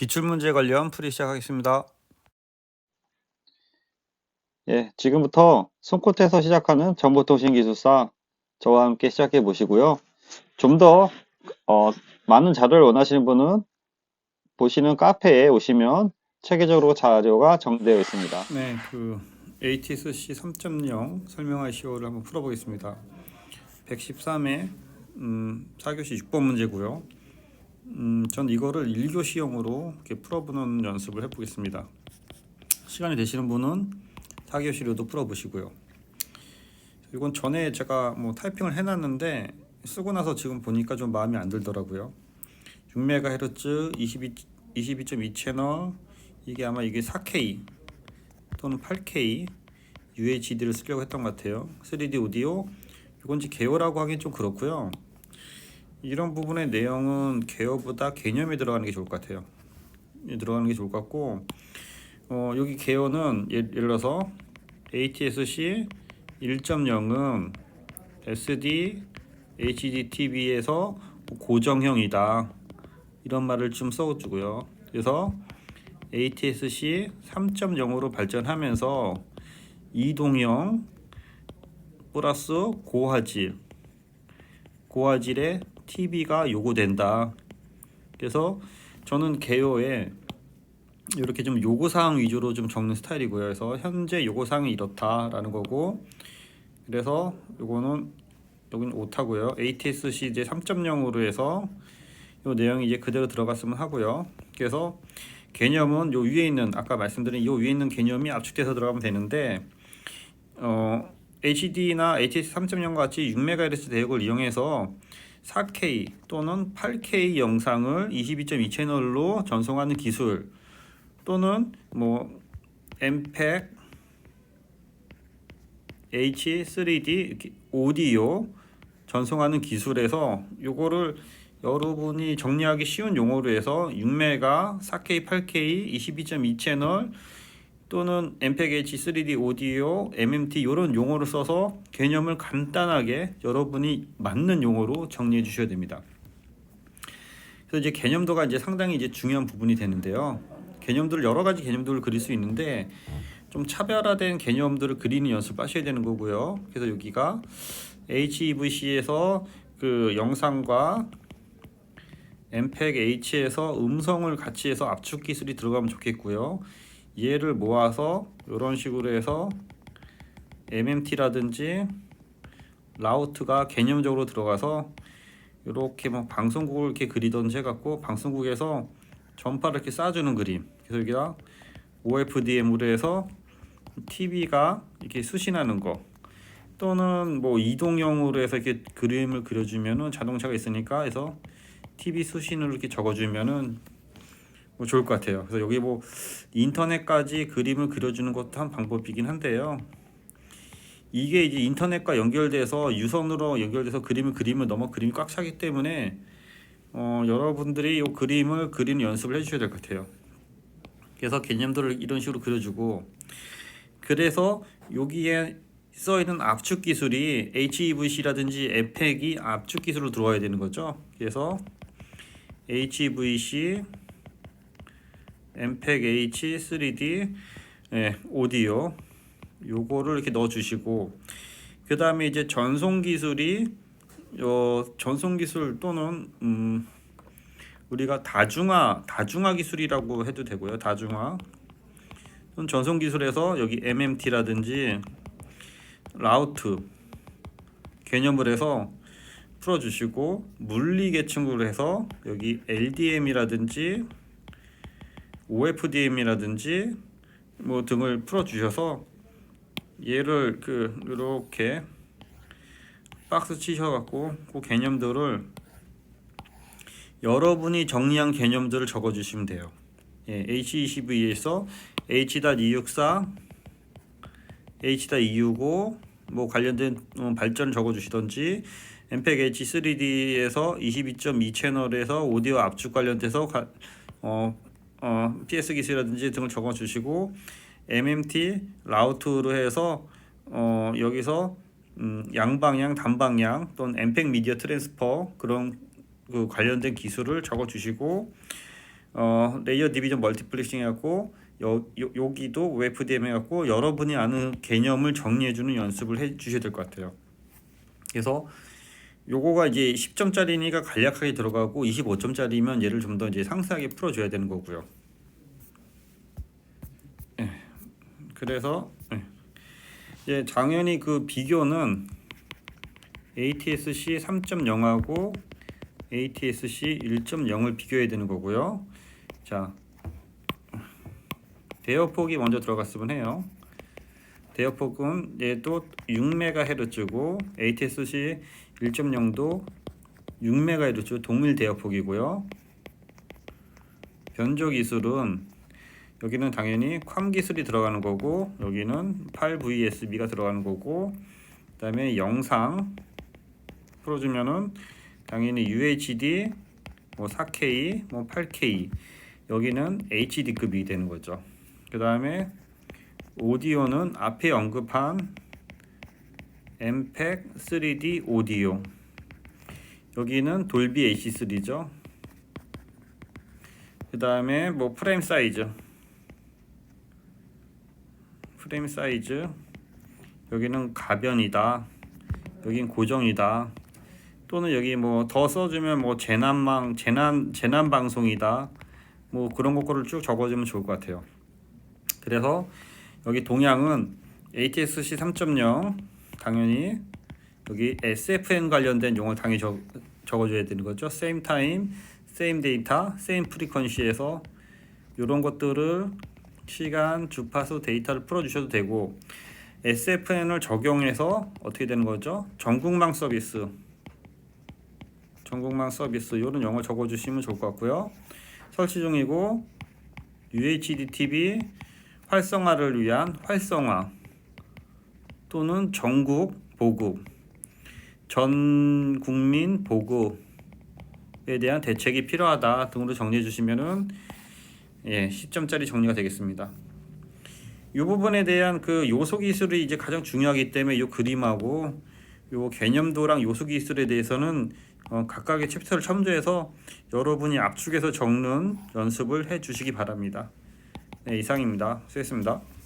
기출문제 관련 풀이 시작하겠습니다. 예, 지금부터 손끝에서 시작하는 정보통신 기술사 저와 함께 시작해 보시고요. 좀더 어, 많은 자료를 원하시는 분은 보시는 카페에 오시면 체계적으로 자료가 정리되어 있습니다. 네, 그 ATSC 3.0 설명할 시호를 한번 풀어보겠습니다. 113회 음, 4교시 6번 문제고요. 음, 전 이거를 1교시형으로 이렇게 풀어보는 연습을 해보겠습니다. 시간이 되시는 분은 4교시로도 풀어보시고요. 이건 전에 제가 뭐 타이핑을 해놨는데 쓰고 나서 지금 보니까 좀 마음에 안 들더라고요. 6MHz 22, 22.2 채널 이게 아마 이게 4K 또는 8K UHD를 쓰려고 했던 것 같아요. 3D 오디오 이건 이제 개요라고 하긴 좀 그렇고요. 이런 부분의 내용은 개요보다 개념이 들어가는 게 좋을 것 같아요. 이 들어가는 게 좋을 것 같고 어, 여기 개요는 예- 예를 들어서 ATSC 1.0은 SD, HDTV에서 고정형이다 이런 말을 좀 써주고요. 그래서 ATSC 3.0으로 발전하면서 이동형 플러스 고화질 고화질의 TV가 요구된다. 그래서 저는 개요에 이렇게 좀 요구사항 위주로 좀 적는 스타일이고요. 그래서 현재 요구사항이 이렇다라는 거고 그래서 요거는 여기는 오타고요. ATSC 이제 3.0으로 해서 요 내용이 이제 그대로 들어갔으면 하고요. 그래서 개념은 요 위에 있는 아까 말씀드린 요 위에 있는 개념이 압축돼서 들어가면 되는데 어, HD나 ATS 3.0과 같이 6MHz 대역을 이용해서 4K 또는 8K 영상을 22.2 채널로 전송하는 기술 또는 뭐 MPEG, H3D 이렇게 오디오 전송하는 기술에서 요거를 여러분이 정리하기 쉬운 용어로 해서 6메가, 4K, 8K, 22.2 채널 또는 MPEG H3D 오디오, MMT 이런 용어를 써서 개념을 간단하게 여러분이 맞는 용어로 정리해 주셔야 됩니다. 그래서 이제 개념도가 이제 상당히 이제 중요한 부분이 되는데요. 개념들을 여러 가지 개념들을 그릴 수 있는데 좀 차별화된 개념들을 그리는 연습을 하셔야 되는 거고요. 그래서 여기가 HEVC에서 그 영상과 MPEG H에서 음성을 같이 해서 압축 기술이 들어가면 좋겠고요. 얘를 모아서 이런 식으로 해서 MMT라든지 라우트가 개념적으로 들어가서 이렇게 막 방송국을 이렇게 그리던지 해갖고 방송국에서 전파를 이렇게 쏴주는 그림. 그래서 여기가 OFDM으로 해서 TV가 이렇게 수신하는 거. 또는 뭐 이동형으로 해서 이렇게 그림을 그려주면은 자동차가 있으니까 해서 TV 수신으로 이렇게 적어주면은 뭐 좋을 것 같아요. 그래서 여기 뭐 인터넷까지 그림을 그려주는 것도 한 방법이긴 한데요. 이게 이제 인터넷과 연결돼서 유선으로 연결돼서 그림을 그리면 너무 그림이 꽉 차기 때문에 어, 여러분들이 이 그림을 그리는 연습을 해주셔야 될 것 같아요. 그래서 개념들을 이런 식으로 그려주고 그래서 여기에 써 있는 압축 기술이 HEVC라든지 MPEG이 압축 기술로 들어와야 되는 거죠. 그래서 HEVC, MPEG H, 3D, 예, 오디오 요거를 이렇게 넣어 주시고 그 다음에 이제 전송 기술이 어, 전송 기술 또는 음, 우리가 다중화 다중화 기술이라고 해도 되고요. 다중화 또는 전송 기술에서 여기 MMT라든지 라우트 개념을 해서 풀어주시고 물리 계층으로 해서 여기 LDM이라든지 OFDM이라든지 뭐 등을 풀어주셔서 얘를 그 이렇게 박스 치셔갖고 그 개념들을 여러분이 정리한 개념들을 적어주시면 돼요. 예, H22에서 H.264, H.265 뭐 관련된 어, 발전을 적어주시던지 MPEG H3D에서 22.2 채널에서 오디오 압축 관련돼서 가, 어, 어, PS 기술이라든지 등을 적어주시고 MMT 라우트로 해서 어, 여기서 음, 양방향, 단방향 또는 MPEG 미디어 트랜스퍼 그런 그 관련된 기술을 적어주시고 어, 레이어 디비전 멀티플렉싱 해갖고 여, 요, 여기도 OFDM 해갖고 여러분이 아는 개념을 정리해주는 연습을 해 주셔야 될 것 같아요. 그래서 요거가 이제 10점짜리니까 간략하게 들어가고 25점짜리면 얘를 좀 더 이제 상세하게 풀어줘야 되는 거고요. 예. 그래서 예. 이제 당연히 그 비교는 ATSC 3.0하고 ATSC 1.0을 비교해야 되는 거고요. 자, 대여폭이 먼저 들어갔으면 해요. 대여폭은 얘도 6MHz고 ATSC 1.0도 6MHz 동일 대여폭이고요. 변조 기술은 여기는 당연히 컴 기술이 들어가는 거고 여기는 8VSB가 들어가는 거고 그다음에 영상 풀어주면은 당연히 UHD 뭐 4K 뭐 8K 여기는 HD급이 되는 거죠. 그 다음에 오디오는 앞에 언급한 MPEG 3D 오디오. 여기는 돌비 AC3죠. 그 다음에 뭐 프레임 사이즈. 프레임 사이즈. 여기는 가변이다. 여긴 고정이다. 또는 여기 뭐 더 써주면 뭐 재난망 재난 재난 방송이다. 뭐 그런 것들을 쭉 적어주면 좋을 것 같아요. 그래서 여기 동향은 ATSC 3.0 당연히 여기 SFN 관련된 용어 당연히 적, 적어줘야 되는 거죠. Same time, same data, same frequency에서 이런 것들을 시간, 주파수, 데이터를 풀어주셔도 되고 SFN을 적용해서 어떻게 되는 거죠? 전국망 서비스 전국망 서비스 이런 영어 적어주시면 좋을 것 같고요. 설치 중이고 UHD TV 활성화를 위한 활성화 또는 전국 보급 전 국민 보급에 대한 대책이 필요하다 등으로 정리해 주시면은 예, 10점짜리 정리가 되겠습니다. 이 부분에 대한 그 요소 기술이 이제 가장 중요하기 때문에 이 그림하고 요 개념도랑 요소 기술에 대해서는 어, 각각의 챕터를 첨부해서 여러분이 압축해서 적는 연습을 해 주시기 바랍니다. 네, 이상입니다. 수고했습니다.